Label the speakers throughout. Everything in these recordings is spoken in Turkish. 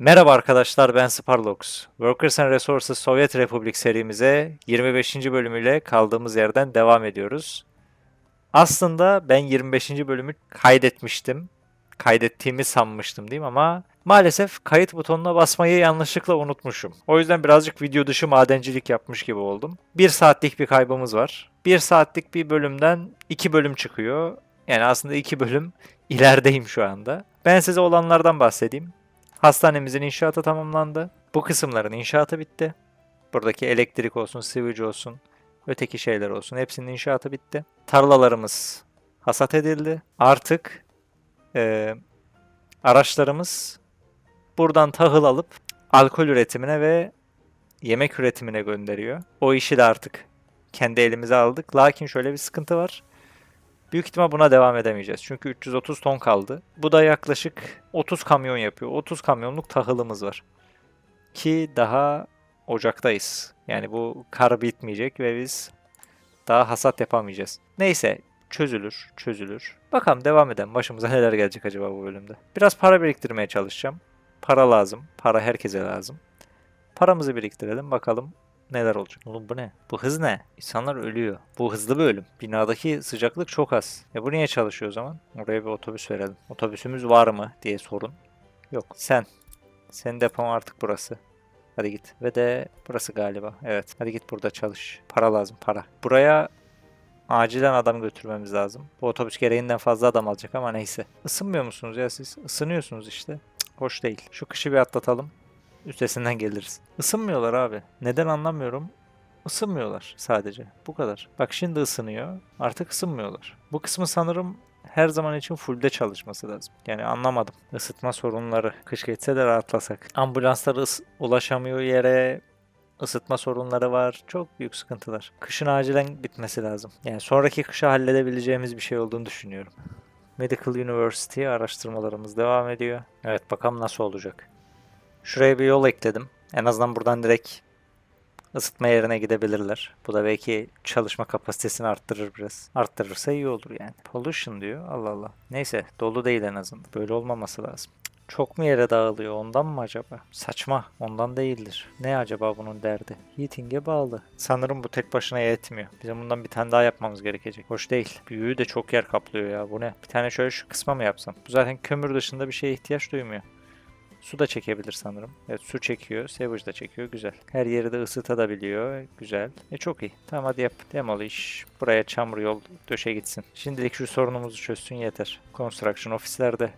Speaker 1: Merhaba arkadaşlar ben Sparlox. Workers and Resources Sovyet Republic serimize 25. bölümüyle kaldığımız yerden devam ediyoruz. Aslında ben 25. bölümü kaydetmiştim. Kaydettiğimi sanmıştım mi ama maalesef kayıt butonuna basmayı yanlışlıkla unutmuşum. O yüzden birazcık video dışı madencilik yapmış gibi oldum. 1 saatlik bir kaybımız var. 1 saatlik bir bölümden 2 bölüm çıkıyor. Yani aslında 2 bölüm ilerideyim şu anda. Ben size olanlardan bahsedeyim. Hastanemizin inşaatı tamamlandı. Bu kısımların inşaatı bitti. Buradaki elektrik olsun, sewage olsun, öteki şeyler olsun hepsinin inşaatı bitti. Tarlalarımız hasat edildi. Artık e, araçlarımız buradan tahıl alıp alkol üretimine ve yemek üretimine gönderiyor. O işi de artık kendi elimize aldık. Lakin şöyle bir sıkıntı var. Büyük ihtimal buna devam edemeyeceğiz. Çünkü 330 ton kaldı. Bu da yaklaşık 30 kamyon yapıyor. 30 kamyonluk tahılımız var. Ki daha Ocak'tayız. Yani bu kar bitmeyecek ve biz daha hasat yapamayacağız. Neyse çözülür, çözülür. Bakalım devam edelim. Başımıza neler gelecek acaba bu bölümde. Biraz para biriktirmeye çalışacağım. Para lazım. Para herkese lazım. Paramızı biriktirelim bakalım neler olacak. Oğlum bu ne? Bu hız ne? İnsanlar ölüyor. Bu hızlı bir ölüm. Binadaki sıcaklık çok az. E bu niye çalışıyor o zaman? Oraya bir otobüs verelim. Otobüsümüz var mı diye sorun. Yok. Sen. Senin depon artık burası. Hadi git. Ve de burası galiba. Evet. Hadi git burada çalış. Para lazım para. Buraya acilen adam götürmemiz lazım. Bu otobüs gereğinden fazla adam alacak ama neyse. Isınmıyor musunuz ya siz? Isınıyorsunuz işte. Cık, Hoş değil. Şu kışı bir atlatalım. Üstesinden geliriz. Isınmıyorlar abi. Neden anlamıyorum. Isınmıyorlar sadece. Bu kadar. Bak şimdi ısınıyor. Artık ısınmıyorlar. Bu kısmı sanırım her zaman için fullde çalışması lazım. Yani anlamadım. Isıtma sorunları. Kış geçse de rahatlasak. Ambulanslar ıs- ulaşamıyor yere. Isıtma sorunları var. Çok büyük sıkıntılar. Kışın acilen bitmesi lazım. Yani sonraki kışa halledebileceğimiz bir şey olduğunu düşünüyorum. Medical University araştırmalarımız devam ediyor. Evet bakalım nasıl olacak. Şuraya bir yol ekledim. En azından buradan direkt ısıtma yerine gidebilirler. Bu da belki çalışma kapasitesini arttırır biraz. Arttırırsa iyi olur yani. Pollution diyor. Allah Allah. Neyse dolu değil en azından. Böyle olmaması lazım. Çok mu yere dağılıyor ondan mı acaba? Saçma. Ondan değildir. Ne acaba bunun derdi? Heating'e bağlı. Sanırım bu tek başına yetmiyor. Bizim bundan bir tane daha yapmamız gerekecek. Hoş değil. Büyüğü de çok yer kaplıyor ya. Bu ne? Bir tane şöyle şu kısma mı yapsam? Bu zaten kömür dışında bir şeye ihtiyaç duymuyor. Su da çekebilir sanırım. Evet su çekiyor. Savage da çekiyor. Güzel. Her yeri de ısıtabiliyor. Güzel. E çok iyi. Tamam hadi yap. Demolish. Buraya çamur yol döşe gitsin. Şimdilik şu sorunumuzu çözsün yeter. Construction ofislerde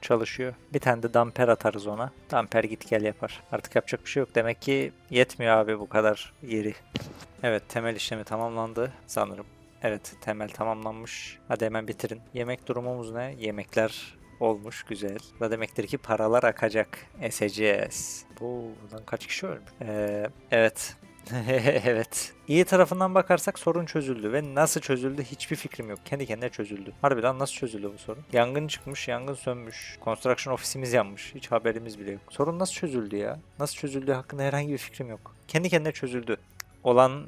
Speaker 1: çalışıyor. Bir tane de damper atarız ona. Damper git gel yapar. Artık yapacak bir şey yok. Demek ki yetmiyor abi bu kadar yeri. Evet temel işlemi tamamlandı sanırım. Evet temel tamamlanmış. Hadi hemen bitirin. Yemek durumumuz ne? Yemekler olmuş güzel. Bu da demektir ki paralar akacak. Eseceğiz. Bu lan kaç kişi ölmüş? Ee, evet. evet. İyi tarafından bakarsak sorun çözüldü ve nasıl çözüldü hiçbir fikrim yok. Kendi kendine çözüldü. Harbiden nasıl çözüldü bu sorun? Yangın çıkmış, yangın sönmüş. Construction ofisimiz yanmış. Hiç haberimiz bile yok. Sorun nasıl çözüldü ya? Nasıl çözüldüğü hakkında herhangi bir fikrim yok. Kendi kendine çözüldü. Olan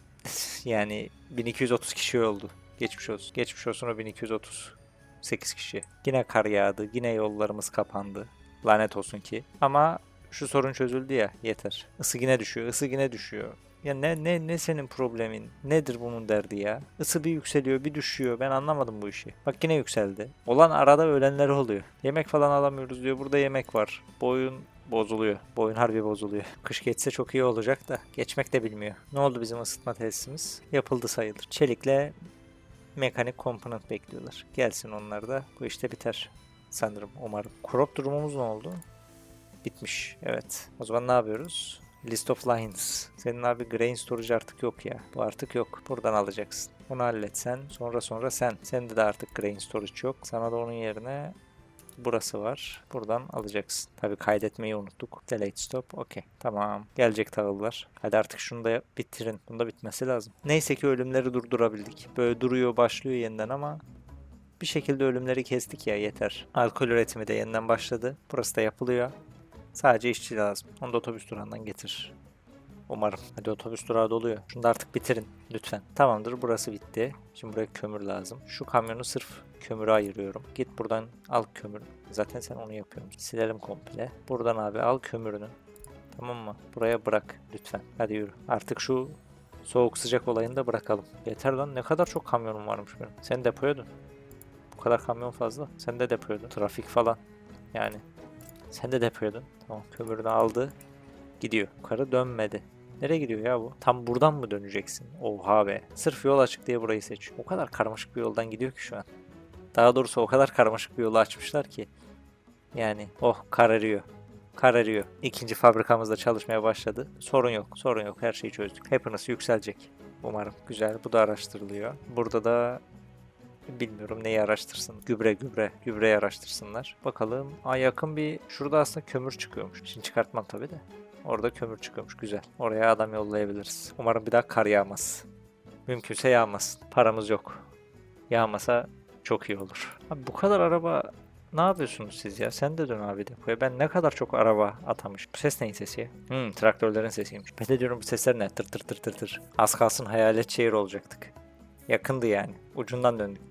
Speaker 1: yani 1230 kişi oldu. Geçmiş olsun. Geçmiş olsun o 1230. 8 kişi. Yine kar yağdı. Yine yollarımız kapandı. Lanet olsun ki. Ama şu sorun çözüldü ya yeter. Isı yine düşüyor. Isı yine düşüyor. Ya ne ne ne senin problemin? Nedir bunun derdi ya? Isı bir yükseliyor, bir düşüyor. Ben anlamadım bu işi. Bak yine yükseldi. Olan arada ölenler oluyor. Yemek falan alamıyoruz diyor. Burada yemek var. Bu oyun bozuluyor. Bu oyun harbi bozuluyor. Kış geçse çok iyi olacak da geçmek de bilmiyor. Ne oldu bizim ısıtma tesisimiz? Yapıldı sayılır. Çelikle mekanik komponent bekliyorlar. Gelsin onlar da bu işte biter sanırım umarım. Crop durumumuz ne oldu? Bitmiş. Evet. O zaman ne yapıyoruz? List of lines. Senin abi grain storage artık yok ya. Bu artık yok. Buradan alacaksın. Bunu halletsen. Sonra sonra sen. Sende de artık grain storage yok. Sana da onun yerine burası var. Buradan alacaksın. Tabi kaydetmeyi unuttuk. Delete stop. Okey. Tamam. Gelecek tahıllar. Hadi artık şunu da bitirin. Bunda bitmesi lazım. Neyse ki ölümleri durdurabildik. Böyle duruyor başlıyor yeniden ama bir şekilde ölümleri kestik ya yeter. Alkol üretimi de yeniden başladı. Burası da yapılıyor. Sadece işçi lazım. Onu da otobüs durağından getir. Umarım. Hadi otobüs durağı doluyor. Şunu da artık bitirin lütfen. Tamamdır burası bitti. Şimdi buraya kömür lazım. Şu kamyonu sırf kömürü ayırıyorum. Git buradan al kömür. Zaten sen onu yapıyorsun. Silelim komple. Buradan abi al kömürünü. Tamam mı? Buraya bırak lütfen. Hadi yürü. Artık şu soğuk sıcak olayını da bırakalım. Yeter lan ne kadar çok kamyonum varmış benim. Sen depoyordun. Bu kadar kamyon fazla. Sen de depoyordun. Trafik falan. Yani. Sen de depoyordun. Tamam kömürünü aldı. Gidiyor. Yukarı dönmedi. Nereye gidiyor ya bu? Tam buradan mı döneceksin? Oha be. Sırf yol açık diye burayı seçiyor. O kadar karmaşık bir yoldan gidiyor ki şu an. Daha doğrusu o kadar karmaşık bir yolu açmışlar ki. Yani oh kararıyor. Kararıyor. İkinci fabrikamızda çalışmaya başladı. Sorun yok. Sorun yok. Her şeyi çözdük. Happiness yükselecek. Umarım. Güzel. Bu da araştırılıyor. Burada da bilmiyorum neyi araştırsın. Gübre gübre. Gübreyi araştırsınlar. Bakalım. Aa yakın bir şurada aslında kömür çıkıyormuş. Şimdi çıkartmam tabii de. Orada kömür çıkıyormuş. Güzel. Oraya adam yollayabiliriz. Umarım bir daha kar yağmaz. Mümkünse yağmasın. Paramız yok. Yağmasa çok iyi olur. Abi bu kadar araba ne yapıyorsunuz siz ya? Sen de dön abi depoya. Ben ne kadar çok araba atamış. Bu ses neyin sesi? Hmm, traktörlerin sesiymiş. Ben de diyorum bu sesler ne? Tır tır tır tır tır. Az kalsın hayalet şehir olacaktık. Yakındı yani. Ucundan döndük.